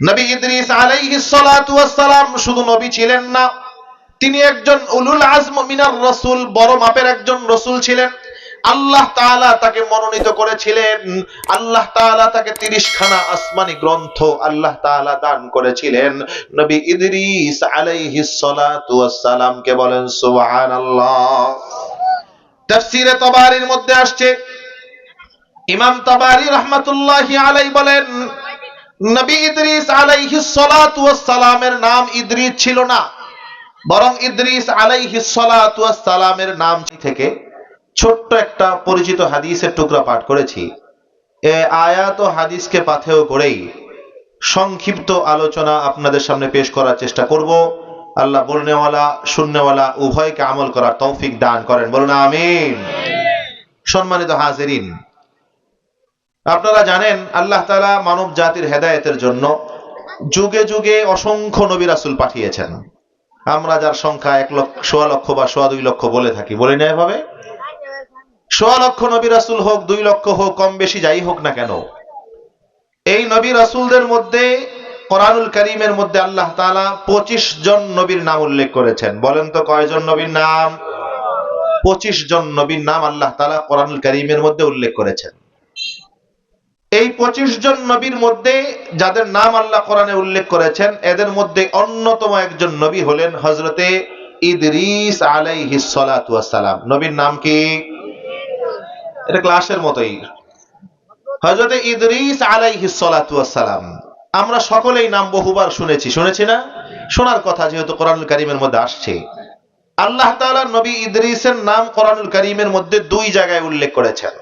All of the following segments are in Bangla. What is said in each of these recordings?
নবী ইদ্রিস আলাইহিস সালাতু ওয়াস সালাম শুধু নবী ছিলেন না, তিনি একজন উলুল আজম মিনার রসুল, বড় মাপের একজন রসুল ছিলেন। আল্লাহ তাআলা তাকে মনোনীত করেছিলেন, আল্লাহ তাআলা তাকে তিরিশ খানা আসমানি গ্রন্থ আল্লাহ তাআলা দান করেছিলেন। নবী ইদ্রিস আলাইহিস সালাতু ওয়াস সালামকে বলেন, সুবহানাল্লাহ। তাফসীরে তাবারির মধ্যে আসছে, ইমাম তাবারি রাহমাতুল্লাহি আলাই বলেন নবী ইদ্রিস আলাইহিস সালাতু সালামের নাম ইদ্রিস ছিল না। বরং ইদ্রিস আলাইহিস সালাতু সালামের নাম থেকে ছোট্ট একটা পরিচিত হাদিসের টুকরা পাঠ করেছি। এ আয়াত ও হাদিসকে পাথেয় করেই সংক্ষিপ্ত আলোচনা আপনাদের সামনে পেশ করার চেষ্টা করব। আল্লাহ বলনেওয়ালা শূন্যওয়ালা উভয়কে আমল করার তৌফিক দান করেন। বলুন, আমিন। সম্মানিত হাজিরিন আপনারা জানেন আল্লাহ তালা মানব জাতির হেদায়েতের জন্য যুগে যুগে অসংখ্য নবী রাসূল পাঠিয়েছেন। আমরা যার সংখ্যা এক লক্ষ, সোয়া লক্ষ বা সোয়া দুই লক্ষ বলে থাকি, বলি না এভাবে? সোয়া লক্ষ নবী রাসূল হোক, দুই লক্ষ হোক, কম বেশি যাই হোক না কেন? এই নবী রাসূলদের মধ্যে, কোরআনুল করিমের মধ্যে আল্লাহ তালা পঁচিশ জন নবীর নাম উল্লেখ করেছেন। বলেন তো কয়জন নবীর নাম? পঁচিশ জন নবীর নাম আল্লাহ তালা কোরআনুল করিমের মধ্যে উল্লেখ করেছেন। এই পঁচিশ জন নবীর মধ্যে যাদের নাম আল্লাহ কোরআনে উল্লেখ করেছেন, এদের মধ্যে অন্যতম একজন নবী হলেন হজরতে ইদরিস ওয়াস সালাম নবীর নাম কি? এটা ক্লাসের মতোই। হজরতে ইদরিস ওয়াস সালাম আমরা সকলেই নাম বহুবার শুনেছি শুনেছি না? শোনার কথা যেহেতু কোরআনুল কারীমের মধ্যে আসছে। আল্লাহ তাআলা নবী ইদরিসের নাম কোরআনুল কারীমের মধ্যে দুই জায়গায় উল্লেখ করেছেন।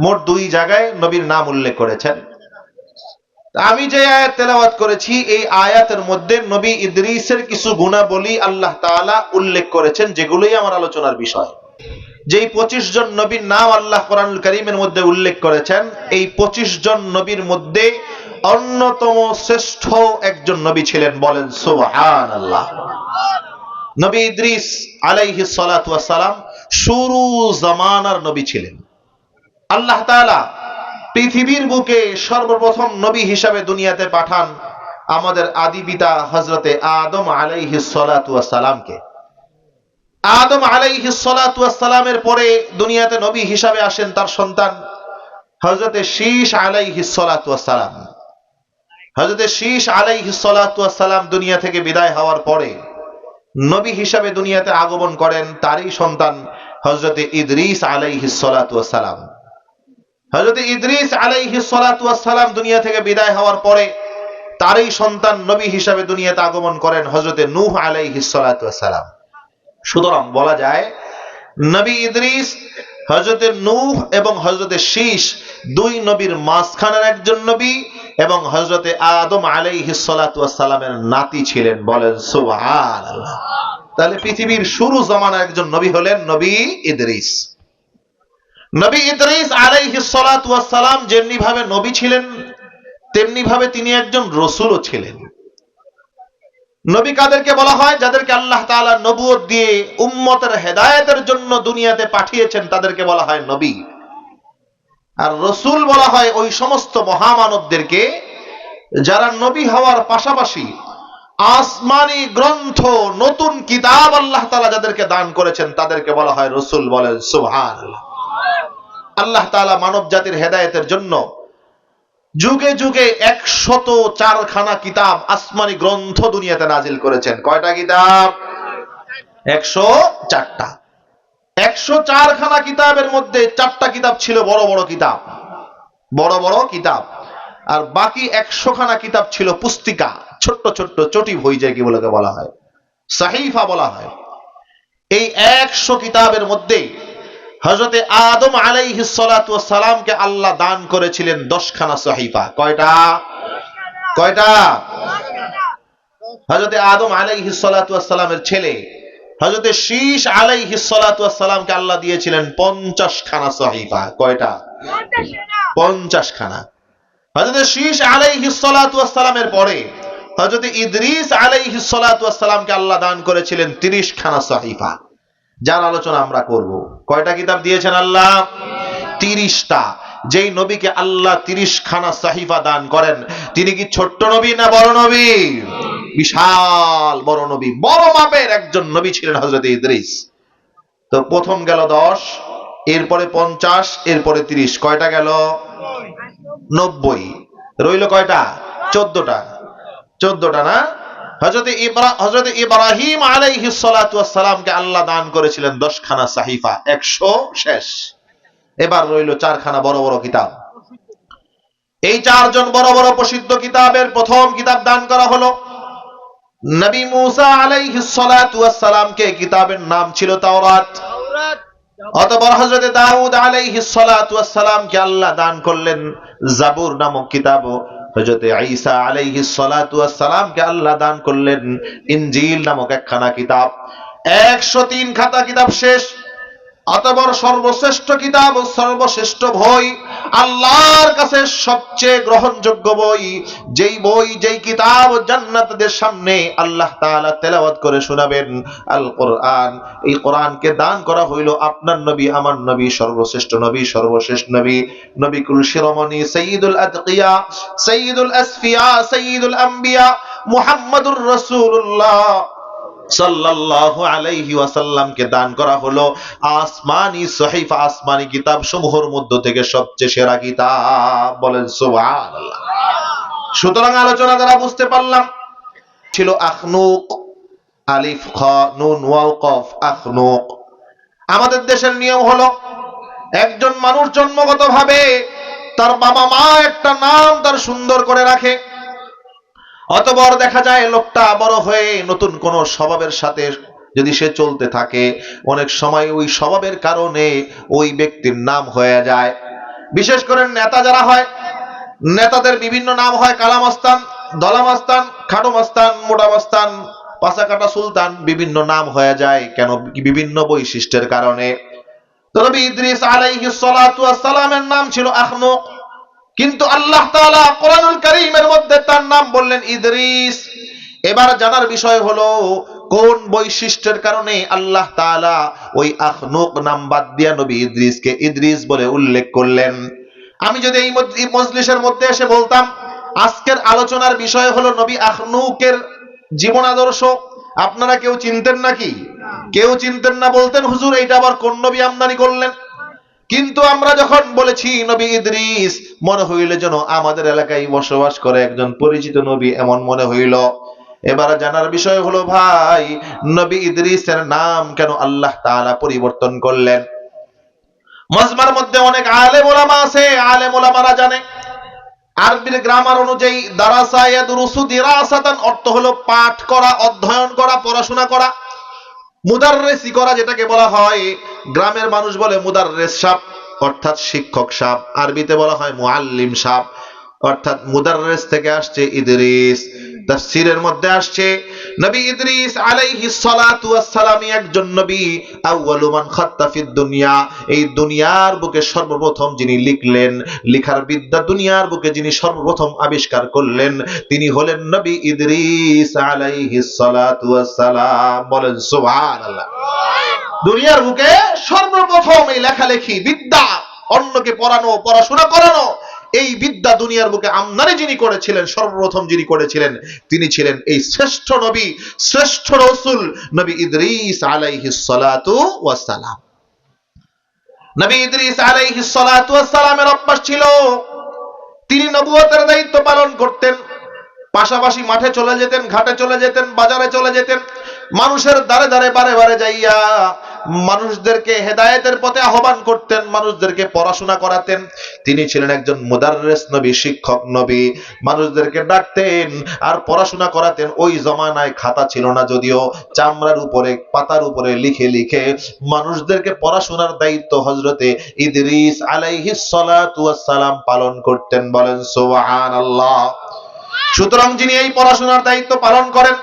মোট দুই জায়গায় নবীর নাম উল্লেখ করেছেন। আমি যে আয়াত তেলাওয়াত করেছি, এই আয়াতের মধ্যে নবী ইদ্রিসের কিছু গুণাবলী আল্লাহ তাআলা উল্লেখ করেছেন, যেগুলোই আমার আলোচনার বিষয়। যেই পঁচিশ জন নবীর নাম আল্লাহ কোরআনুল করিমের মধ্যে উল্লেখ করেছেন, এই পঁচিশ জন নবীর মধ্যে অন্যতম শ্রেষ্ঠ একজন নবী ছিলেন বলেন সুবহান আল্লাহ নবী ইদ্রিস আলাইহিস সালাম শুরু জামানার নবী ছিলেন। আল্লাহ তাআলা পৃথিবীর বুকে সর্বপ্রথম নবী হিসাবে দুনিয়াতে পাঠান আমাদের আদি পিতা হজরতে আদম আলাইহিস সালামকে আদম আলাইহিস সালামের পরে দুনিয়াতে নবী হিসাবে আসেন তার সন্তান হজরতে শীশ আলাইহিস সালাম হজরতে শীশ আলাইহিস সালাম দুনিয়া থেকে বিদায় হওয়ার পরে নবী হিসাবে দুনিয়াতে আগমন করেন তারই সন্তান হজরতে ইদরিস আলাইহিস সালাতু সালাম হজরত ইদ্রিস ওয়াস সালাম দুনিয়া থেকে বিদায় হওয়ার পরে তারই সন্তান নবী হিসাবে দুনিয়াতে আগমন করেন হজরতে নূহ ওয়াস সালাম সুতরাং বলা যায়, নবী ইদ্রিস হজরতে নূহ এবং হজরতে শীশ দুই নবীর মাঝখানের একজন নবী এবং হজরতে আদম ওয়াস সালামের নাতি ছিলেন বলেন সুবহানাল্লাহ। তাহলে পৃথিবীর শুরু জামানার একজন নবী হলেন নবী ইদ্রিস। নবী ইদ্রিস ওয়াস সালাম যেমনি ভাবে নবী ছিলেন তেমনি ভাবে তিনি একজন রসুলও ছিলেন। নবী কাদেরকে বলা হয়, যাদেরকে আল্লাহ তাআলা নবুয়ত দিয়ে উম্মতের হেদায়েতের জন্য দুনিয়াতে পাঠিয়েছেন, তাদেরকে বলা হয় নবী। আর রসুল বলা হয় ওই সমস্ত মহামানবদেরকে, যারা নবী হওয়ার পাশাপাশি আসমানি গ্রন্থ, নতুন কিতাব আল্লাহ তাআলা যাদেরকে দান করেছেন, তাদেরকে বলা হয় রসুল বলেন, সুবহানাল্লাহ। আল্লাহ তাআলা মানব জাতির হেদায়েতের জন্য যুগে যুগে একশত চারখানা কিতাব আসমানি গ্রন্থ দুনিয়াতে নাজিল করেছেন। কয়টা কিতাব? একশো চারটা। একশো চারখানা কিতাবের মধ্যে চারটা কিতাব ছিল বড় বড় কিতাব। বড় বড় কিতাব। আর বাকি একশো খানা কিতাব ছিল পুস্তিকা। ছোট্ট ছোট্ট চটি বই যায় কি বলে বলা হয়। সাহিফা বলা হয়। এই একশো কিতাবের মধ্যে হজরতে আদম ওয়াস সালামকে আল্লাহ দান করেছিলেন দশখানা সাহিফা। কয়টা? কয়টা? হজরতে আদম ওয়াস সালামের ছেলে। হজরতে শীশ আলাইহিস সালাতু সালামকে আল্লাহ দিয়েছিলেন পঞ্চাশ খানা সাহিফা। কয়টা? পঞ্চাশ খানা হজরতে শীশ আলাইহিস সালাতু সালামের পরে হজরতে ইদ্রিস ওয়াস সালামকে আল্লাহ দান করেছিলেন তিরিশ খানা সাহিফা। যার আলোচনা আমরা করব। কয়টা কিতাব দিয়েছেন আল্লাহ? তিরিশটা। যেই নবীকে আল্লাহ তিরিশ খানা সাহিফা দান করেন, তিনি কি ছোট্ট নবী না বড় নবী? বিশাল বড় নবী, বড় মাপের একজন নবী ছিলেন হজরত ইদ্রিস। তো প্রথম গেল দশ, এরপরে পঞ্চাশ, এরপরে তিরিশ, কয়টা গেল? নব্বই। রইল কয়টা? চোদ্দটা। চোদ্দটা না? হজরত ইব্রা হজরত ইব্রাহিম আলাইহিস সালাতু ওয়াস আল্লাহ দান করেছিলেন দশখানা সাহিফা, একশো শেষ। এবার রইল চারখানা বড় বড় কিতাব। এই চারজন বড় বড় প্রসিদ্ধ কিতাবের প্রথম কিতাব দান করা হলো। নবী মুসা আলাইহিস সালাতু ওয়াস কিতাবের নাম ছিল তাওরাত। অতঃপর হযরত দাউদ আলাইহিস সালাতু ওয়াস আল্লাহ দান করলেন জাবুর নামক কিতাব হযরত ঈসা আলাইহি সালাতু সালামকে আল্লাহ দান করলেন ইনজিল নামক একখানা কিতাব। 103 খাতা কিতাব শেষ। অতঃপর সর্বশ্রেষ্ঠ কিতাব সর্বশ্রেষ্ঠ বই, আল্লাহর কাছে সবচেয়ে গ্রহণযোগ্য বই, যেই বই, যেই কিতাব জান্নাতদের সামনে আল্লাহ তাআলা তেলাওয়াত করে শোনাবেন, আল কোরআন। এই কোরআনকে দান করা হইল আপনার নবী, আমার নবী, সর্বশ্রেষ্ঠ নবী, সর্বশেষ নবী নবী কুল শিরোমণি, সঈদুল আতকিয়া সঈদুল আসফিয়া, সঈদুল আম্বিয়া, মুহাম্মাদুর রাসূলুল্লাহ। সাল্লাল্লাহু আলাইহি ওয়াসাল্লামকে দান করা হলো আসমানি সহিফা আসমানি কিতাব সমূহের মধ্য থেকে সবচেয়ে সেরা কিতাব। বলেন, সুবহানাল্লাহ। সুতরাং আলোচনা দ্বারা বুঝতে পারলাম, ছিল আখনুক, আলিফ, খ, নুন, ওয়াও, কফ, আখনুক। আমাদের দেশের নিয়ম হলো, একজন মানুষ জন্মগতভাবে তার বাবা মা একটা নাম তার সুন্দর করে রাখে অতবর দেখা যায় লোকটা বড় হয়ে নতুন কোন স্বভাবের সাথে যদি সে চলতে থাকে, অনেক সময় ওই স্বভাবের কারণে ওই ব্যক্তির নাম হয়ে যায়। বিশেষ করে নেতা যারা হয়, নেতাদের বিভিন্ন নাম হয়, কালামাস্তান, দলামাস্তান খাটো মাস্তান মোটা মাস্তান পাশা কাটা সুলতান, বিভিন্ন নাম হয়ে যায় কেন বিভিন্ন বৈশিষ্ট্যের কারণে। তবে ইদ্রিস আলাইহিস সালাতু ওয়াস সালামের নাম ছিল আখনুক। কিন্তু আল্লাহ তাআলা কোরআনুল কারীমের মধ্যে তার নাম বললেন ইদ্রিস। এবার জানার বিষয় হলো, কোন বৈশিষ্ট্যের কারণে আল্লাহ তাআলা ওই আখনুক নাম বাদ দিয়া নবী ইদ্রিসকে ইদ্রিস বলে উল্লেখ করলেন? আমি যদি এই মজলিসের মধ্যে এসে বলতাম, আজকের আলোচনার বিষয় হলো নবী আখনুকের জীবন আদর্শ। আপনারা কেউ চিনতেন নাকি? কেউ চিনতেন না বলতেন, হুজুর, এইটা আবার কোন নবী আমদানি করলেন? কিন্তু আমরা যখন বলেছি, নবী ইদ্রিস মনে হইল যেন আমাদের এলাকায় বসবাস করে একজন পরিচিত নবী, এমন মনে হইল। এবার জানার বিষয় হলো, ভাই, নবী ইদ্রিসের নাম কেন আল্লাহ তাআলা পরিবর্তন করলেন? মজমার মধ্যে অনেক আলেম ওলামা আছে, আলেম ওলামারা জানে। আরবির গ্রামার অনুযায়ী, দারাসা ইয়াদরুসু দিরাসাতান অর্থ হলো পাঠ করা, অধ্যয়ন করা, পড়াশোনা করা। মুদাররেসি করা যেটাকে বলা হয়, গ্রামের মানুষ বলে মুদাররেস সাপ, অর্থাৎ শিক্ষক সাপ। আরবিতে বলা হয় মুআল্লিম সাপ, অর্থাৎ মুদাররেস থেকে আসছে ইদরিস। তাফসীরের মধ্যে আসছে, নবী ইদ্রিস আলাইহিস সালাতু ওয়াস সালামই একজন নবী, আউয়ালু মান খাত্তা ফিদ দুনিয়া। এই দুনিয়ার বুকে সর্বপ্রথম যিনি লিখলেন, লিখার বিদ্যা দুনিয়ার বুকে যিনি সর্বপ্রথম আবিষ্কার করলেন, তিনি হলেন নবী ইদ্রিস আলাইহিস সালাতু ওয়াস সালাম বলেন, সুবহানাল্লাহ। দুনিয়ার বুকে সর্বপ্রথম এই লেখালেখি বিদ্যা, অন্যকে পড়ানো, পড়াশোনা করানো এই বিদ্যা দুনিয়ার বুকে আমদানি যিনি করেছিলেন, সর্বপ্রথম যিনি করেছিলেন, তিনি ছিলেন এই শ্রেষ্ঠ নবী, শ্রেষ্ঠ রসুল, নবী ইদ্রিস আলাইহিস সালাতু ওয়াস সালাম নবী ইদ্রিস আলাইহিস সালাতু ওয়াস সালামের অভ্যাস ছিল, তিনি নবুয়তের দায়িত্ব পালন করতেন, পাশাপাশি মাঠে চলে যেতেন, ঘাটে চলে যেতেন, বাজারে চলে যেতেন, মানুষের দ্বারে দ্বারে বারে বারে যাইয়া মানুষদেরকে হেদায়েতের পথে আহ্বান করতেন, মানুষদেরকে পড়াশোনা করাতেন। তিনি ছিলেন একজন মুদাররেস নবী, শিক্ষক নবী। মানুষদেরকে ডাকতেন আর পড়াশোনা করাতেন। ওই জমানায় খাতা ছিল না যদিও, চামড়ার উপরে, পাতার উপরে লিখে লিখে মানুষদেরকে পড়াশোনার দায়িত্ব হজরতে ইদরিস আলাইহিস সালাতু সালাম পালন করতেন। বলেন, সুবহানাল্লাহ। সুতরাং যিনি এই পড়াশোনার দায়িত্ব পালন করেন,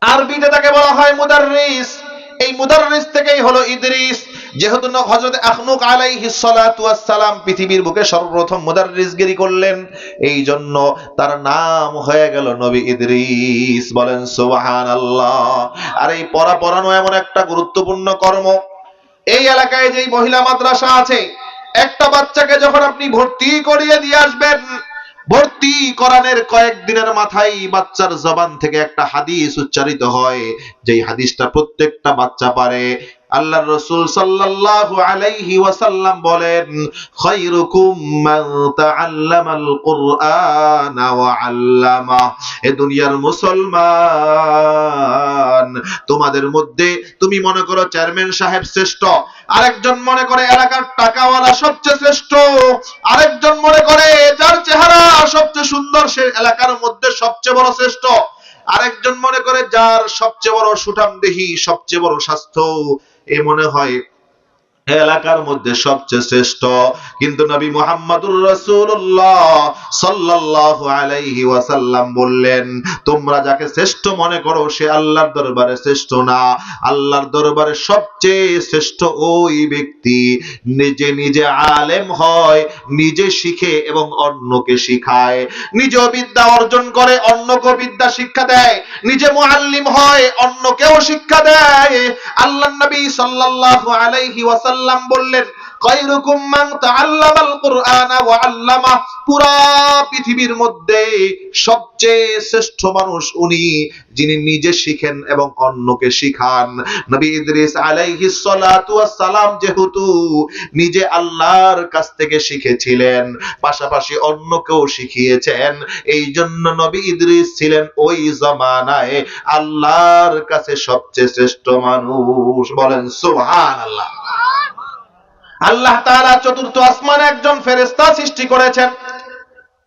আরবিতে তাকে বলা হয় মুদাররিস। এই মুদাররিস থেকেই হলো ইদ্রিস। যেহেতু হযরত আখনুক আলাইহিস সালাতু সালাম পৃথিবীর বুকে সর্বপ্রথম মুদাররিসগিরি করলেন এই জন্য তার নাম হয়ে গেল নবী ইদ্রিস। বলেন, সুবহানাল্লাহ। আর এই পড়া পড়ানো এমন একটা গুরুত্বপূর্ণ কর্ম। এই এলাকায় যেই মহিলা মাদ্রাসা আছে, একটা বাচ্চাকে যখন আপনি ভর্তি করিয়ে দিয়ে আসবেন ভর্তি করানোর কয়েকদিনের মাথায় বাচ্চার জবান থেকে একটা হাদিস উচ্চারিত হয়। যেই হাদিসটা প্রত্যেকটা বাচ্চা পারে। আল্লাহর রাসূল সাল্লাল্লাহু আলাইহি ওয়াসাল্লাম বলেন, খায়রুকুম মান তাআল্লামাল কুরআনা ওয়া আল্লামা। এ দুনিয়ার মুসলমান, তোমাদের মধ্যে তুমি মনে করো চেয়ারম্যান সাহেব শ্রেষ্ঠ, আরেকজন মনে করে এলাকার টাকাওয়ালা সবচেয়ে শ্রেষ্ঠ। সে এলাকার মধ্যে সবচেয়ে বড় শ্রেষ্ঠ। আরেকজন মনে করে, যার সবচেয়ে বড় সুঠাম দেহি সবচেয়ে বড় স্বাস্থ্য, এ মনে হয় এলাকার মধ্যে সবচেয়ে শ্রেষ্ঠ। কিন্তু নবী মুহাম্মদুর রাসূলুল্লাহ সাল্লাল্লাহু আলাইহি ওয়াসাল্লাম বললেন, তোমরা যাকে শ্রেষ্ঠ মনে করো, সে আল্লাহর দরবারে শ্রেষ্ঠ না। আল্লাহর দরবারে সবচেয়ে শ্রেষ্ঠ ওই ব্যক্তি নিজে নিজে আলেম হয়, নিজে শিখে এবং অন্যকে শিখায়। নিজেও বিদ্যা অর্জন করে অন্যকে বিদ্যা শিক্ষা দেয়, নিজে মুআল্লিম হয়, অন্যকেও শিক্ষা দেয়। আল্লাহ নবী সাল্লাল্লাহু আলাইহি ওয়াসাল্লাম বললেন খায়রুকুম মান ওয়া আল্লামা। পুরা পৃথিবীর মধ্যে সবচেয়ে শ্রেষ্ঠ মানুষ উনি, যিনি নিজে শিখেন এবং অন্যকে শিখান। নবী ইদ্রিস সালাতু যেহেতু নিজে আল্লাহর কাছ থেকে শিখেছিলেন, পাশাপাশি অন্যকেও শিখিয়েছেন এই জন্য নবী ইদ্রিস ছিলেন ওই জমানায় আল্লাহর কাছে সবচেয়ে শ্রেষ্ঠ মানুষ। বলেন, সুবহানাল্লাহ। আল্লাহ তাআলা চতুর্থ আসমানে একজন ফেরেশতা সৃষ্টি করেছেন।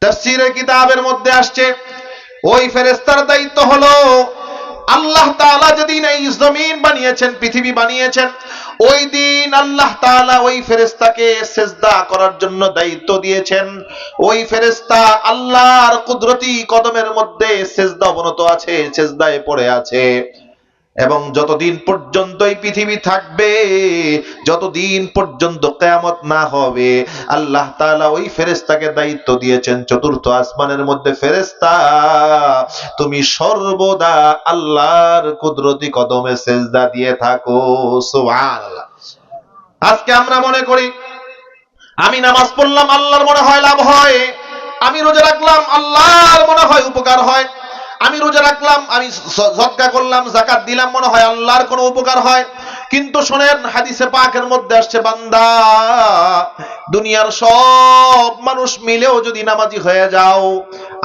তাফসীরের কিতাবের মধ্যে আসছে, ওই ফেরেশতার দায়িত্ব হলো আল্লাহ তাআলা যেদিন এই জমিন বানিয়েছেন, পৃথিবী বানিয়েছেন, ওই দিন আল্লাহ তাআলা ওই ফেরেশতাকে সেজদা করার জন্য দায়িত্ব দিয়েছেন। ওই ফেরেশতা আল্লাহর কুদরতি কদমের মধ্যে সেজদা অবনত আছে, সেজদায় পড়ে আছে। এবং যতদিন পর্যন্ত এই পৃথিবী থাকবে, যতদিন পর্যন্ত কেয়ামত না হবে, আল্লাহ তাআলা ওই ফেরেশতাকে দায়িত্ব দিয়েছেন, চতুর্থ আসমানের মধ্যে ফেরেশতা, তুমি সর্বদা আল্লাহর কুদরতি কদমে সেজদা দিয়ে থাকো, সুবহানাল্লাহ। আজকে আমরা মনে করি, আমি নামাজ পড়লাম, আল্লাহর মনে হয় লাভ হয়, আমি রোজা রাখলাম, আল্লাহর মনে হয় উপকার হয়। আমি রোজা রাখলাম, আমি সদকা করলাম জাকাত দিলাম, মনে হয় আল্লাহর কোনো উপকার হয়। কিন্তু শোনেন, হাদিসে পাকের মধ্যে আসছে, বান্দা, দুনিয়ার সব মানুষ মিলেও যদি নামাজি হয়ে যাও,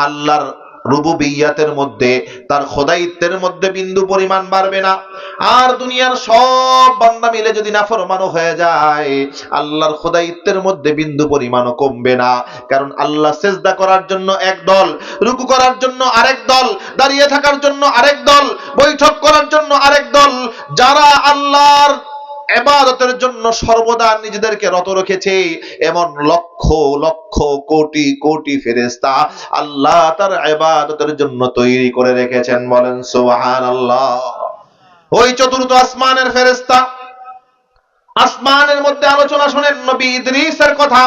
আল্লাহর রুবুবিয়াতের মধ্যে, তার খোদাইত্বের মধ্যে বিন্দু পরিমাণ বাড়বে না। আর দুনিয়ার সব বান্দা মিলে যদি নাফরমানও হয়ে যায়, আল্লাহর খোদাইত্বের মধ্যে বিন্দু পরিমাণও কমবে না। কারণ আল্লাহ সেজদা করার জন্য এক দল, রুকু করার জন্য আরেক দল, দাঁড়িয়ে থাকার জন্য আরেক দল, বৈঠক করার জন্য আরেক দল, যারা আল্লাহর এবাদতের জন্য সর্বদা নিজেদেরকে রত রেখেছে এমন লক্ষ লক্ষ, কোটি কোটি ফেরেস্তা আল্লাহ তার এবাদতের জন্য তৈরি করে রেখেছেন। বলেন সুবহান আল্লাহ ওই চতুর্থ আসমানের ফেরেস্তা আসমানের মধ্যে আলোচনা শোনেন নবী ইদ্রিসের কথা।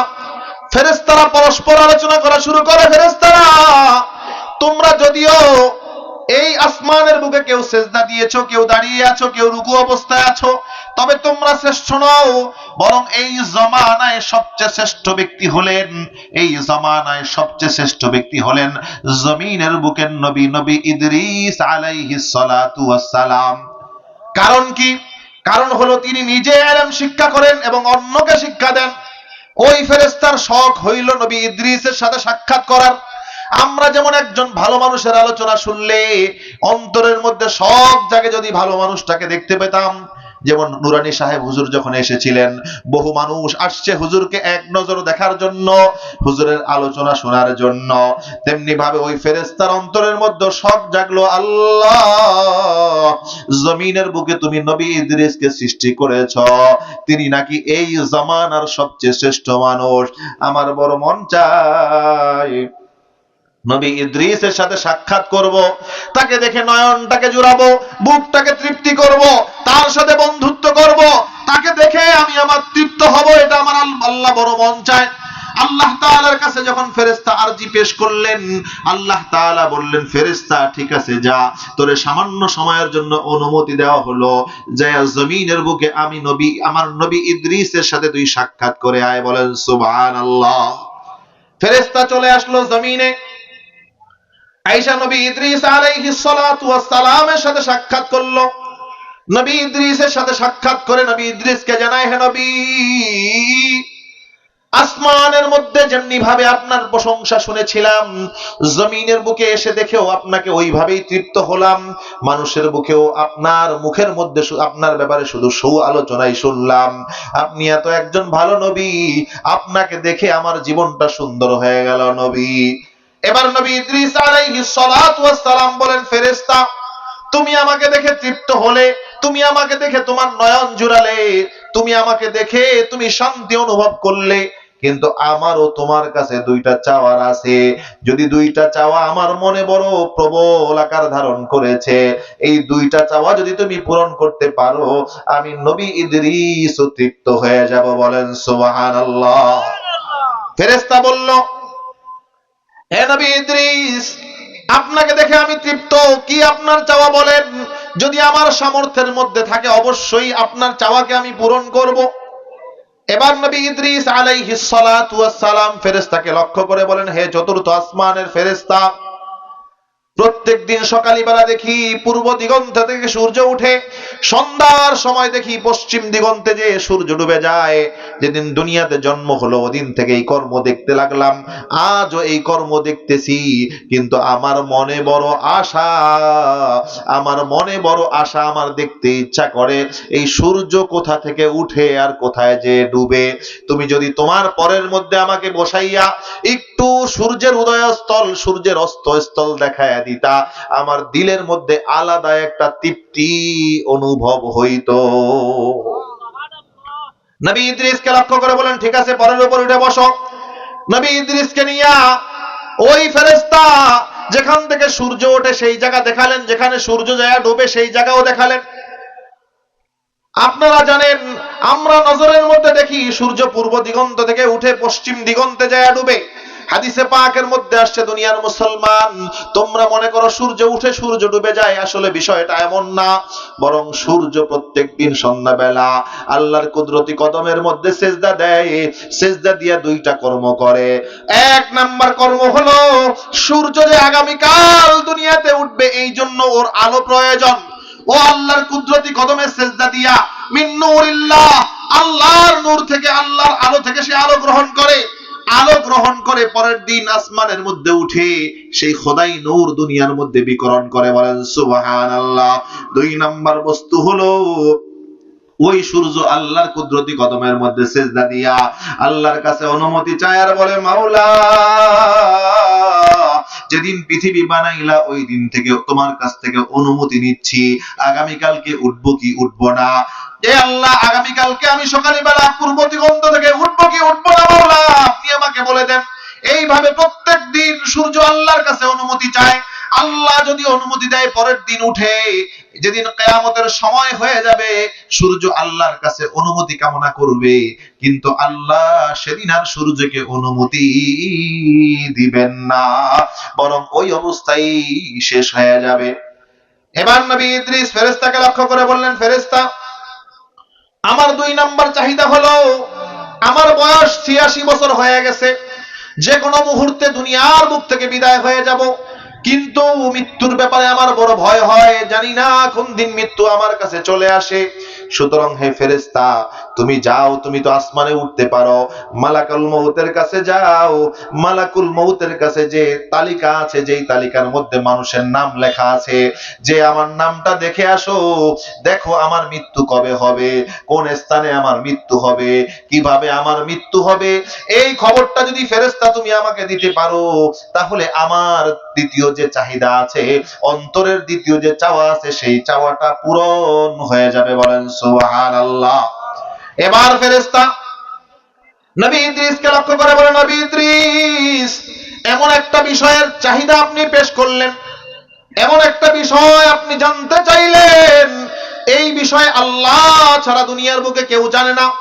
ফেরেস্তারা পরস্পর আলোচনা করা শুরু করে ফেরেস্তারা তোমরা যদিও এই আসমানের বুকে কেউ সেজদা দিয়েছ, কেউ দাঁড়িয়ে আছো, কেউ রুকু অবস্থায় আছো তবে তোমরা শ্রেষ্ঠ নও, বরং এই জমানায় সবচেয়ে শ্রেষ্ঠ ব্যক্তি হলেন, এই জমানায় সবচেয়ে শ্রেষ্ঠ ব্যক্তি হলেন জমিনের বুকের নবী নবী ইদ্রিস আলাইহিস সালাতু সালাম কারণ কি? কারণ হলো তিনি নিজে আলেম শিক্ষা করেন এবং অন্যকে শিক্ষা দেন। ওই ফেরেস্তার শখ হইল নবী ইদ্রিসের সাথে সাক্ষাৎ করার। আমরা যেমন একজন ভালো মানুষের আলোচনা শুনলে, অন্তরের মধ্যে সব জায়গায় যদি ভালো মানুষটাকে দেখতে পেতাম যেমন নুরানি সাহেব হুজুর যখন এসেছিলেন, বহু মানুষ আসছে হুজুরকে এক নজর দেখার জন্য, হুজুরের আলোচনা শোনার জন্য। তেমনি ভাবে ওই ফেরেস্তার অন্তরের মধ্যে শখ জাগলো, আল্লাহ! জমিনের বুকে তুমি নবী ইদ্রিসকে সৃষ্টি করেছ, তিনি নাকি এই জামানার সবচেয়ে শ্রেষ্ঠ মানুষ। আমার বড় মন চায় নবী ইদ্রিসের সাথে সাক্ষাৎ করব, তাকে দেখে নয়নটাকে জুড়াবো, বুকটাকে তৃপ্তি করব, তার সাথে বন্ধুত্ব করব, তাকে দেখে আমি আমার তৃপ্ত হব, এটা আমার আল্লাহ বড় মন চায়। আল্লাহ তাআলার কাছে যখন ফেরেশতা আরজি পেশ করলেন, আল্লাহ তাআলা বললেন, ফেরেশতা, ঠিক আছে, যা। তোরে সামান্য সময়ের জন্য অনুমতি দেওয়া হলো। যে জমিনের বুকে আমি নবী, আমার নবী ইদ্রিসের সাথে তুই সাক্ষাৎ করে আয়। বলেন, সুবহানাল্লাহ। ফেরেশতা চলে আসলো জমিনে। আয়েশা নবী ইদ্রিস আলাইহিস সালাতু ওয়াস সালামের সাথে সাক্ষাৎ করল। নবী ইদ্রিসের সাথে সাক্ষাৎ করে নবী ইদ্রিসকে জানায়, হে নবী, আসমানের মধ্যে যেমনি ভাবে আপনার প্রশংসা শুনেছিলাম, জমিনের বুকে এসে দেখেও আপনাকে ওইভাবেই তৃপ্ত হলাম। মানুষের বুকেও আপনার মুখের মধ্যে আপনার ব্যাপারে শুধু সৌ আলোচনাই শুনলাম। আপনি এত একজন ভালো নবী, আপনাকে দেখে আমার জীবনটা সুন্দর হয়ে গেল নবী। এবার নবী ইদ্রিস আলাইহিস সালাতু ওয়াস সালাম বলেন, ফেরেশতা, তুমি আমাকে দেখে তৃপ্ত হলে, তুমি আমাকে দেখে তোমার নয়ন জুড়ালে, তুমি আমাকে দেখে তুমি শান্তি অনুভব করলে, কিন্তু আমারও তোমার কাছে দুইটা চাওয়ার আছে। যদি দুইটা চাওয়া আমার মনে বড় প্রবল আকার ধারণ করেছে, এই দুইটা চাওয়া যদি তুমি পূরণ করতে পারো, আমি নবী ইদ্রিস তৃপ্ত হয়ে যাব বলেন, সুবহানাল্লাহ। ফেরেশতা বলল হে নবী ইদ্রিস, আপনাকে দেখে আমি তৃপ্ত। কি আপনার চাওয়া বলেন? যদি আমার সামর্থ্যের মধ্যে থাকে, অবশ্যই আপনার চাওয়াকে আমি পূরণ করব। এবার নবী ইদ্রিস আলাইহিস সালাতু ওয়াস সালাম ফেরেশতাকে লক্ষ্য করে বলেন, হে চতুর্থ আসমানের ফেরেশতা প্রত্যেক দিন সকালবেলা দেখি পূর্ব দিগন্ত থেকে সূর্য উঠে, সন্ধ্যার সময় দেখি পশ্চিম দিগন্তে যে সূর্য ডুবে যায়। যেদিন দুনিয়াতে জন্ম হলো, ওদিন থেকে এই কর্ম দেখতে লাগলাম। আজও এই কর্ম দেখতেছি, কিন্তু আমার মনে বড় আশা, আমার মনে বড় আশা, আমার দেখতে ইচ্ছা করে এই সূর্য কোথা থেকে উঠে আর কোথায় যে ডুবে। তুমি যদি তোমার পরের মধ্যে আমাকে বসাইয়া একটু সূর্যের উদয়স্থল, সূর্যের অস্তস্থল দেখায় দিতা, আমার দিলের মধ্যে আলাদা একটা তৃপ্তি অনুভব হইতো। নবী ইদ্রিসকে লক্ষ্য করে বলেন, ঠিক আছে, পরের উপর উঠে বসো। নবী ইদ্রিসকে নিয়া ওই ফেরেশতা যেখান থেকে সূর্য ওঠে সেই জায়গা দেখালেন, যেখানে সূর্য যায় ডোবে সেই জায়গাও দেখালেন। আপনারা জানেন, আমরা নজরের মধ্যে দেখি সূর্য পূর্ব দিগন্ত থেকে উঠে পশ্চিম দিগন্তে যায় ডুবে। হাদিসে পাকের মধ্যে আসছে, দুনিয়ার মুসলমান, তোমরা মনে করো সূর্য উঠে সূর্য ডুবে যায়, আসলে বিষয়টা এমন না, বরং সূর্য প্রত্যেক দিন সন্ধ্যাবেলা আল্লাহর কুদরতি কদমের মধ্যে সেজদা দেয়, সেজদা দিয়ে দুইটা কর্ম করে। এক নাম্বার কর্ম হলো, সূর্য যে আগামীকাল দুনিয়াতে উঠবে এই জন্য ওর আলো প্রয়োজন। ও আল্লাহর কুদরতি কদমে সেজদা দিয়া, মিন নূরিল্লাহ, আল্লাহর নূর থেকে আল্লাহর আলো থেকে সে আলো গ্রহণ করে। আলো গ্রহণ করে পরের দিন আসমানের মধ্যে উঠে সেই খোদাই নূর দুনিয়ার মধ্যে বিকরণ করে বলেন, সুবহানাল্লাহ। দুই নাম্বার বস্তু হলো ওই সূর্য আল্লাহর কুদরতি কদমের মধ্যে সেজদা দিয়া আল্লাহর কাছে অনুমতি চায় আর বলে, মাওলা, যেদিন পৃথিবী বানাইলা ওই দিন থেকে তোমার কাছ থেকে অনুমতি নিচ্ছি। আগামীকালকে উঠবো কি উঠবো না? এ আল্লাহ, আগামীকালকে আমি সকালবেলা পূর্ব দিগন্ত থেকে উঠবো কি উঠবো না মাওলা আপনি আমাকে বলে দেন এইভাবে প্রত্যেক দিন সূর্য আল্লাহর কাছে অনুমতি চায়। আল্লাহ যদি অনুমতি দেয়, পরের দিন উঠে যেদিন কেয়ামতের সময় হয়ে যাবে, সূর্য আল্লাহর কাছে অনুমতি কামনা করবে। কিন্তু আল্লাহ সেদিন আর সূর্যকে অনুমতি দিবেন না, বরং ওই অবস্থায় শেষ হয়ে যাবে। এবার নবী ইদ্রিস ফেরেশতাকে লক্ষ্য করে বললেন, ফেরেশতা, আমার দুই নাম্বার চাহিদা হলো, আমার বয়স ছিয়াশি বছর হয়ে গেছে। যে কোনো মুহূর্তে দুনিয়ার মুখ থেকে বিদায় হয়ে যাব। কিন্তু মৃত্যুর ব্যাপারে আমার বড় ভয় হয়। জানি না কোন দিন মৃত্যু আমার কাছে চলে আসে। সুতরাং হে ফেরেস্তা তুমি যাও, তুমি তো আসমানে উঠতে পারো। মালাকুল মৌতের কাছে যাও। মালাকুল মৌতের কাছে যে তালিকা আছে, যেই তালিকার মধ্যে মানুষের নাম লেখা আছে, যে আমার নামটা দেখে আসো। দেখো আমার মৃত্যু কবে হবে, কোন স্থানে আমার মৃত্যু হবে, কীভাবে আমার মৃত্যু হবে। এই খবরটা যদি ফেরেস্তা তুমি আমাকে দিতে পারো, তাহলে আমার দ্বিতীয় যে চাহিদা আছে, অন্তরের দ্বিতীয় যে চাওয়া আছে, সেই চাওয়াটা পূরণ হয়ে যাবে বলেন সুবহানাল্লাহ। এবার ফেরেস্তা নবী ইদ্রিসকে লক্ষ্য করে বলে, নবী ইদ্রিস, এমন একটা বিষয়ের চাহিদা আপনি পেশ করলেন। এমন একটা বিষয় আপনি জানতে চাইলেন। এই বিষয়ে আল্লাহ ছাড়া দুনিয়ার বুকে কেউ জানে না।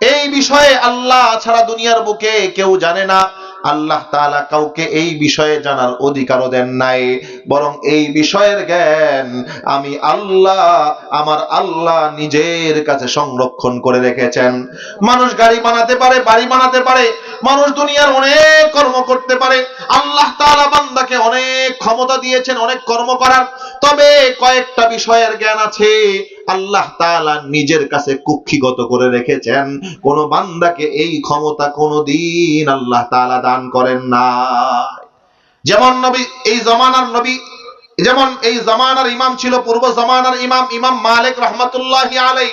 এই এই বিষয়ে আল্লাহ ছাড়া দুনিয়ার বুকে কেউ জানে না। আল্লাহ তালা কাউকে এই বিষয়ে জানার অধিকারও দেন নাই। বরং এই বিষয়ের জ্ঞান আমি আল্লাহ, আমার আল্লাহ নিজের কাছে সংরক্ষণ করে রেখেছেন। মানুষ গাড়ি বানাতে পারে, বাড়ি বানাতে পারে মানুষ দুনিয়ার অনেক কর্ম করতে পারে। আল্লাহ তাআলা বান্দাকে অনেক ক্ষমতা দিয়েছেন, অনেক কর্ম করার। তবে কয়েকটা বিষয়ের জ্ঞান আছে। আল্লাহ তাআলা নিজের কাছে কুক্ষিগত করে রেখেছেন। কোন বান্দাকে এই ক্ষমতা কোনদিন আল্লাহ তাআলা দান করেন না যেমন নবী, এই জমানার নবী, যেমন এই জমানার ইমাম ছিল, পূর্ব জমানার ইমাম ইমাম মালিক রহমতুল্লাহি আলাই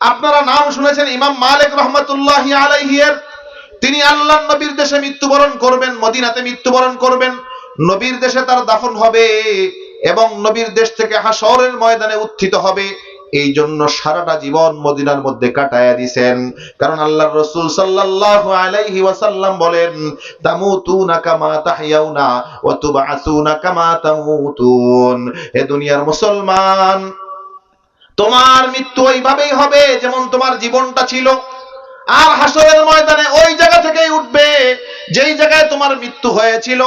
আপনারা নাম শুনেছেন ইমাম মালিক রহমতুল্লাহি আলাইহির তিনি আল্লাহ নবীর দেশে মৃত্যুবরণ করবেন, মদিনাতে মৃত্যুবরণ করবেন। নবীর দেশে তার দাফন হবে এবং নবীর দেশ থেকে হাসরের ময়দানে উত্থিত হবে। এই জন্য সারাটা জীবন মদিনার মধ্যে কাটায়া দিছেন। কারণ আল্লাহর রাসূল সাল্লাল্লাহু আলাইহি ওয়াসাল্লাম বলেন তামুতুনা কামা তাহইয়াউনা ওয়া তুবআসুনা কামা তামুতুন। হে দুনিয়ার মুসলমান, তোমার মৃত্যু ওইভাবেই হবে যেমন তোমার জীবনটা ছিল। আর হাসরের ময়দানে ওই জায়গা থেকেই উঠবে যেই জায়গায় তোমার মৃত্যু হয়েছিল।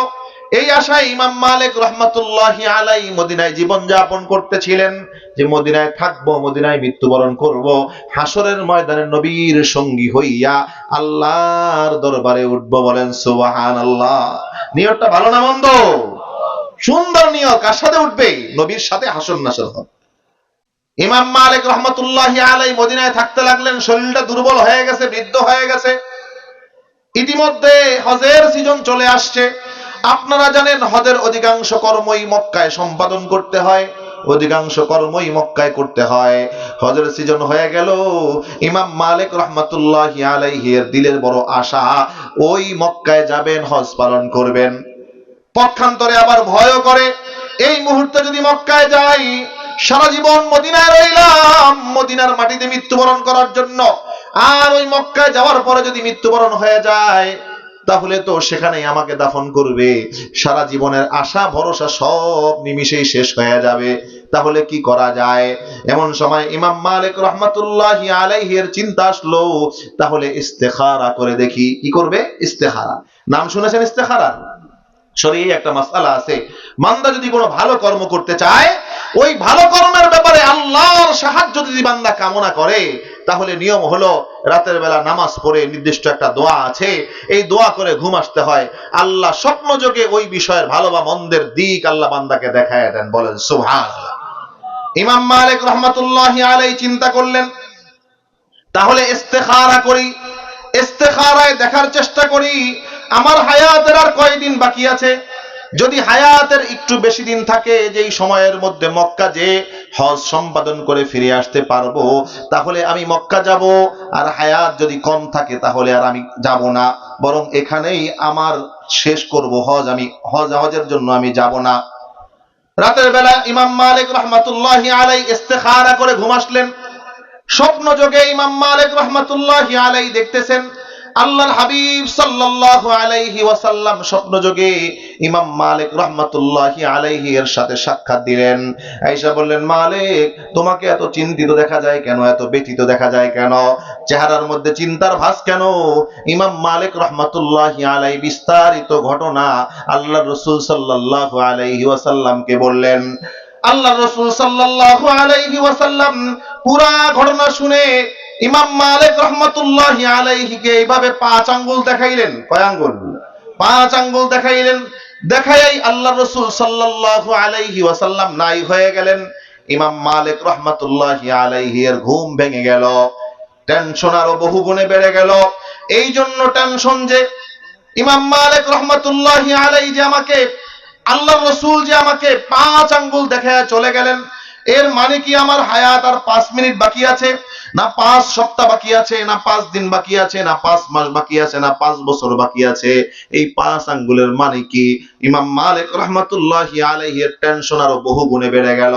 এই আশায় ইমাম মালিক রহমাতুল্লাহি আলাই মদিনায় জীবন যাপন করতেছিলেন যে মদিনায় থাকব, মদিনায় মৃত্যুবরণ করব। হাসরের ময়দানে নবীর সঙ্গী হইয়া আল্লাহর দরবারে উঠব বলেন সুবাহান আল্লাহ নিয়তটা ভালো না মন্দ? সুন্দর নিয়ত। কার সাথে উঠবে? নবীর সাথে হাসর নাসর হবে। ইমাম মালিক রহমতুল্লাহ আলাই মদিনায় থাকতে লাগলেন, শরীরটা দুর্বল হয়ে গেছে, বৃদ্ধ হয়ে গেছে। ইতিমধ্যে হজের সিজন চলে আসছে। আপনারা জানেন, হজের অধিকাংশ কর্মই মক্কায় সম্পাদন করতে হয়, অধিকাংশ কর্মই মক্কায় করতে হয়। হজের সিজন হয়ে গেল, ইমাম মালিক রহমতুল্লাহ আলাইহির দিলের বড় আশা, ওই মক্কায় যাবেন, হজ পালন করবেন। পক্ষান্তরে আবার ভয়ও করে, এই মুহূর্তে যদি মক্কায় যাই সারা জীবন মদিনায় রইলাম। মদিনার মাটিতে মৃত্যুবরণ করার জন্য। আর ওই মক্কায় যাওয়ার পরে যদি মৃত্যুবরণ হয়ে যায়, তাহলে তো সেখানেই আমাকে দাফন করবে। সারা জীবনের আশা, ভরসা সব নিমিষেই শেষ হয়ে যাবে। তাহলে কি করা যায়? এমন সময় ইমাম মালিক রহমাতুল্লাহ আলাইহের চিন্তা আসলো, তাহলে ইস্তেখারা করে দেখি। কি করবে? ইস্তেখারা। নাম শুনেছেন ইস্তেখারা? শরীরে একটা মাসালা আছে। মান্দা যদি কোনো ভালো কর্ম করতে চায় ওই ভালো কর্মের ব্যাপারে আল্লাহর সাহায্য যদি বান্দা কামনা করে, তাহলে নিয়ম হলো রাতের বেলা নামাজ পড়ে নির্দিষ্ট একটা দোয়া আছে। এই দোয়া করে ঘুম আসতে হয়। আল্লাহ স্বপ্ন যোগে ওই বিষয়ের ভালো বা মন্দের দিক আল্লাহ বান্দাকে দেখায় দেন, বলেন সুভান ইমাম মালিক রহমতুল্লাহ আলাই চিন্তা করলেন, তাহলে ইস্তেখারা করি, ইস্তেখারায় দেখার চেষ্টা করি, আমার হায়াতের আর কয়দিন বাকি আছে? যদি হায়াতের একটু বেশি দিন থাকে, যেই সময়ের মধ্যে মক্কা যে হজ সম্পাদন করে ফিরে আসতে পারব, তাহলে আমি মক্কা যাব। আর হায়াত যদি কম থাকে, তাহলে আর আমি যাব না। বরং এখানেই আমার শেষ করব হজ। আমি হজ, হজের জন্য আমি যাব না। রাতের বেলা ইমাম মালিক রহমাতুল্লাহ আলাই ইস্তেখারা করে ঘুম আসলেন। স্বপ্ন যোগে ইমাম মালিক রহমাতুল্লাহ আলাই দেখতেছেন আল্লাহর হাবিব সাল্লাল্লাহু আলাইহি ওয়াসাল্লাম স্বপ্ন যোগে ইমাম মালিক রহমাতুল্লাহি আলাইহি এর সাথে সাক্ষাৎ দিলেন। আয়েশা বললেন, মালিক, তোমাকে এত চিন্তিত দেখা যায় কেন? এত ব্যথিত দেখা যায় কেন? চেহারার মধ্যে চিন্তার ভাস কেন? ইমাম মালিক রহমাতুল্লাহি আলাই বিস্তারিত ঘটনা আল্লাহ রসুল সাল্লাল্লাহু আলাইহি ওয়াসাল্লামকে বললেন। আল্লাহ রসুল সাল্লাল্লাহু আলাইহি ওয়াসাল্লাম পুরা ঘটনা শুনে ইমাম মালিক রহমতুল্লাহ আলাইহিকে এইভাবে পাঁচ আঙ্গুল দেখাইলেন। কয় আঙ্গুল? পাঁচ আঙ্গুল দেখাইলেন। দেখাই আল্লাহ রসুল সাল্লাল্লাহু আলাইহি ওয়াসাল্লাম নাই হয়ে গেলেন। ইমাম মালিক রহমতুল্লাহ আলাইহি এর ঘুম ভেঙে গেল। টেনশন আরও বহু গুণে বেড়ে গেল। এই জন্য টেনশন যে ইমাম মালিক রহমতুল্লাহ আলাই যে আমাকে, আল্লাহ রসুল যে আমাকে পাঁচ আঙ্গুল দেখায় চলে গেলেন। এর মানে কি আমার হায়াত আর পাঁচ মিনিট বাকি আছে? না পাঁচ সপ্তাহ বাকি আছে, না পাঁচ দিন বাকি আছে, না পাঁচ মাস বাকি আছে, না পাঁচ বছর বাকি আছে। এই পাঁচ আঙ্গুলের মানে কি? ইমাম মালিক রহমতুল্লাহ আলাইহির টেনশন আরও বহু গুণে বেড়ে গেল।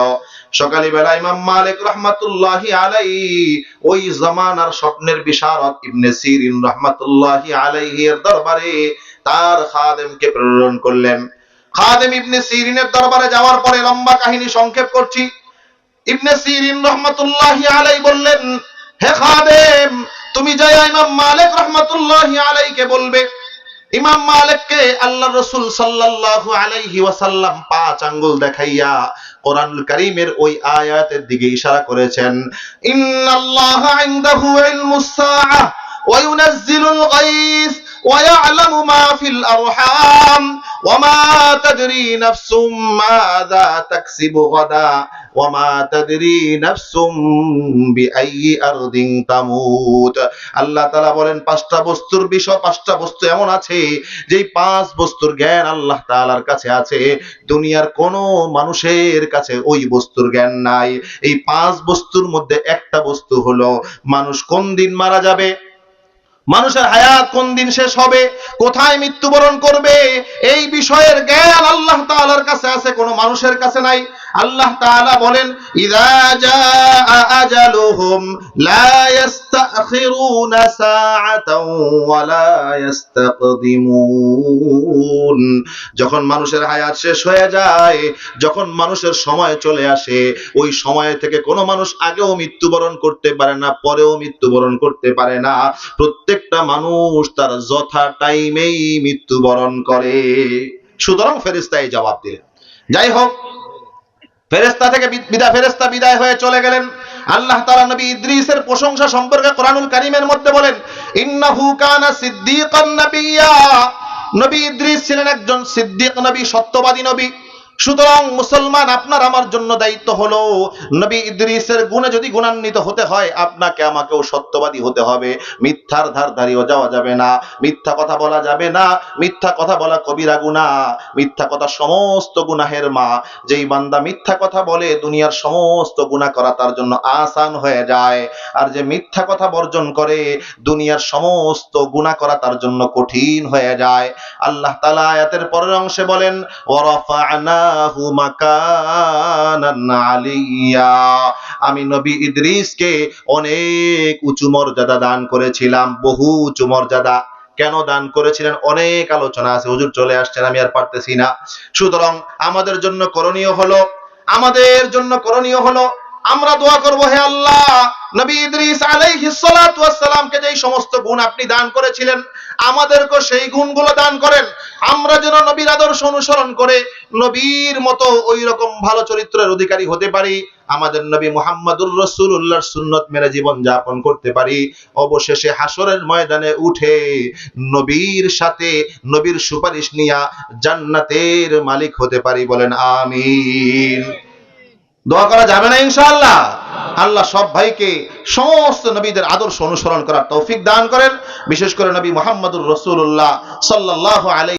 সকালে বেলা ইমাম মালিক রহমতুল্লাহ আলাই ওই জামানার স্বপ্নের বিশারদ ইবনে সিরিন রহমতুল্লাহ আলাইহির দরবারে তার খাদেমকে প্রেরণ করলেন। খাদেম ইবনে সিরিনের দরবারে যাওয়ার পরে লম্বা কাহিনী সংক্ষেপ করছি। ইবনে সিরিন রহমাতুল্লাহি আলাই বললেন, হে খাদেম, তুমি ইমাম মালিক রহমাতুল্লাহি আলাইকে বলবে, ইমাম মালিককে আল্লাহ রসুল সাল্লাল্লাহু আলাইহি ওয়াসাল্লাম পাঁচ আঙ্গুল দেখাইয়া কোরআনুল কারীমের ওই আয়াতের দিকে ইশারা করেছেন, ইন্নাল্লাহা ইনদাহু ইলমুস সাআহ। وينزل الغيث ويعلم ما في الأرحام وما تدري نفس ماذا تكسب غدا وما تدري نفس بأي أرض تموت আল্লাহ তাআলা বলেন পাঁচটা বস্তুর বিষয় পাঁচটা বস্তু এমন আছে যেই পাঁচ বস্তুর জ্ঞান আল্লাহ তাআলার কাছে আছে দুনিয়ার কোন মানুষের কাছে ওই বস্তুর জ্ঞান নাই এই পাঁচ বস্তুর মধ্যে একটা বস্তু হলো মানুষ কোন দিন মারা যাবে মানুষের হায়াত কোন দিন শেষ হবে? কোথায় মৃত্যুবরণ করবে? এই বিষয়ের জ্ঞান আল্লাহ তাআলার কাছে আছে, কোনো মানুষের কাছে নাই। আল্লাহ তাআলা বলেন ইযা জাআ আজালুহুম লা ইস্তাখিরুনা সাআতাও ওয়া লা ইস্তাকদিমুন। যখন মানুষের হায়াত শেষ হয়ে যায়, যখন মানুষের সময় চলে আসে, ওই সময় থেকে কোনো মানুষ আগেও মৃত্যুবরণ করতে পারে না, পরেও মৃত্যুবরণ করতে পারে না। প্রত্যেকটা মানুষ তার যথা টাইমেই মৃত্যুবরণ করে। সুতরাং ফেরেস্তাই জবাব দিলেন। যাই হোক ফেরেস্তা থেকে বিদায় ফেরেস্তা বিদায় হয়ে চলে গেলেন। আল্লাহ তাআলা নবী ইদ্রিসের প্রশংসা সম্পর্কে কোরআনুল কারীমের মধ্যে বলেন, ইন্নাহু কানা সিদ্দিক নবী ইদ্রিস ছিলেন একজন সিদ্দিক নবী, সত্যবাদী নবী। সুতরাং মুসলমান আপনার আমার জন্য দায়িত্ব হলো, নবী ইদ্রিসের গুণে যদি গুণান্বিত হতে হয়, আপনাকে আমাকেও সত্যবাদী হতে হবে। মিথ্যার ধার ধারিও যাওয়া যাবে না, মিথ্যা কথা বলা যাবে না, মিথ্যা কথা বলা কবিরা গুনাহ মিথ্যা কথা সমস্ত গুনাহের মা। যেই বান্দা মিথ্যা কথা বলে, দুনিয়ার সমস্ত গুনাহ করা তার জন্য আসান হয়ে যায়। আর যে মিথ্যা কথা বর্জন করে, দুনিয়ার সমস্ত গুনাহ করা তার জন্য কঠিন হয়ে যায়। আল্লাহ তাআলা আয়াতের পরের অংশে বলেন ওয়ারাফা'নাহু মাকানান আলিয়া। আমি নবী ইদ্রিসকে অনেক উঁচু মর্যাদা দান করেছিলাম, বহু উঁচু মর্যাদা। কেন দান করেছিলেন? অনেক আলোচনা আছে, হুজুর চলে আসছেন, আমি আর পারতেছি না। সুতরাং আমাদের জন্য করণীয় হলো, আমাদের জন্য করণীয় হলো, আমরা দোয়া করব, হে আল্লাহ, নবী ইদ্রিস আলাইহিস সালাতু ওয়াস সালামকে যেই সমস্ত গুণ আপনি দান করেছিলেন আমাদেরকে সেই গুণগুলো দান করেন। আমরা যেন নবীর আদর্শ অনুসরণ করে নবীর মতো ওই রকম ভালো চরিত্রের অধিকারী হতে পারি, আমাদের নবী মুহাম্মাদুর রাসূলুল্লাহর সুন্নত মেনে জীবন যাপন করতে পারি। অবশেষে হাসরের ময়দানে উঠে নবীর সাথে নবীর সুপারিশ নিয়া জান্নাতের মালিক হতে পারি বলেন, আমিন। দোয়া করা যাবে না ইনশাআল্লাহ। আল্লাহ সব ভাইকে সমস্ত নবীদের আদর্শ অনুসরণ করার তৌফিক দান করেন। বিশেষ করে নবী মোহাম্মদুর রসুল্লাহ সাল্লাহ আলাই